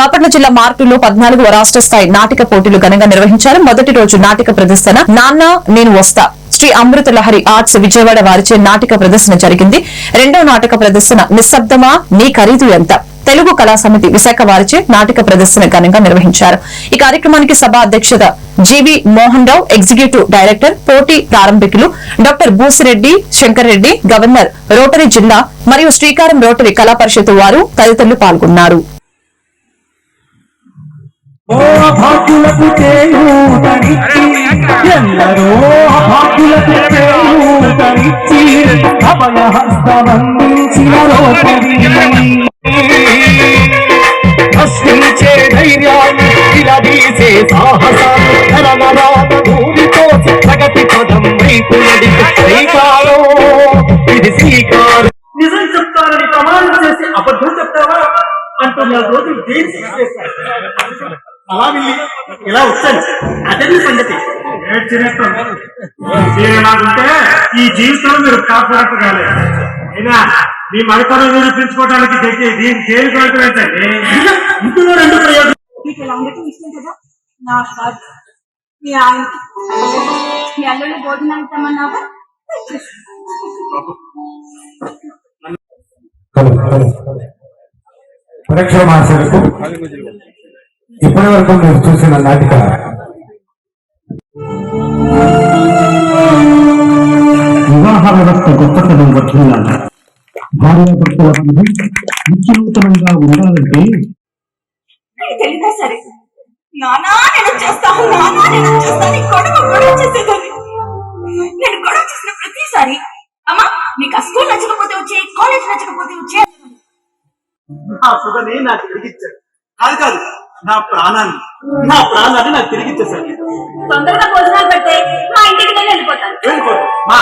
బాపట్ల జిల్లా మార్పులో పద్నాలుగు రాష్ట్ర స్థాయి నాటిక పోటీలు ఘనంగా నిర్వహించారు. మొదటి రోజు నాటిక ప్రదర్శన. నాన్న నేను వస్తా. శ్రీ అమృత లహరి ఆర్ట్స్ విజయవాడ వారిచే నాటిక ప్రదర్శన జరిగింది. రెండో నాటక ప్రదర్శన నిశ్శబ్దమా? నీ ఖరీదు ఎంత? తెలుగు కళా సమితి విశాఖ వారిచే నాటిక ప్రదర్శన ఘనంగా నిర్వహించారు. ఈ కార్యక్రమానికి సభ అధ్యక్షత G V Mohan Rao executive director పోటీ ప్రారంభికులు doctor Boosireddy Shankar Reddy governor rotary జిల్లా మరియు శ్రీకారం రోటరీ కళా పరిషత్ వారు తదితరులు పాల్గొన్నారు. ఓ భాగ్యులకు చేయూతనిచ్చి ఎందరో భాగ్యులకు చేయూతనిచ్చి అభయ హస్తమందించిన ప్రశ్నించే ధైర్యాన్ని విలదీసే సాహసాలు ధనమరాత భూమితో ప్రగతి పదం వైపు శ్రీకారం. ఇది శ్రీకారం. నిజం చెప్తారని ప్రమాణం చేసి అబద్ధం చెప్తావా? అంటూ రోజు రోజులు అలా వెళ్ళి ఇలా వచ్చాను అదే నీ సంగతి. ఇలాగుంటే ఈ జీవితంలో మీరు కాపాడట కాలేదు అయినా మీ మరితనం నిరూపించుకోవడానికి దగ్గర దీని జైలు కొనటమేంటండి ఇందులో రెండు ప్రయోజనం మీకు ఇలా ఉండటం ఇష్టం కదా? నాకు కాదు మీ ఆయన మీ అల్లుడు భోజనానికి రమ్మన్నావా? ప్రేక్షక మహాశయులకు ఇప్పటి వరకు మీరు చూసిన నాటిక. వివాహ వ్యవస్థ గొప్పతనం వర్ధిల్లాలి భార్యాభర్తల బంధం వినూతనంగా ఉండాలంటే ప్రతిసారి అమ్మా నీకు ఆ స్కూల్ నచ్చకపోతే వచ్చే కాలేజ్ నచ్చకపోతే వచ్చే. ఆ సుధని నాకు తిరిగిచ్చాడు కాదు కాదు. నా ప్రాణాన్ని నా ప్రాణాన్ని నాకు తిరిగిచ్చేసాను తొందరగా భోజనాలు పెడితే మా ఇంటికి వెళ్ళి వెళ్ళిపోతాను వెళ్ళిపోదు మా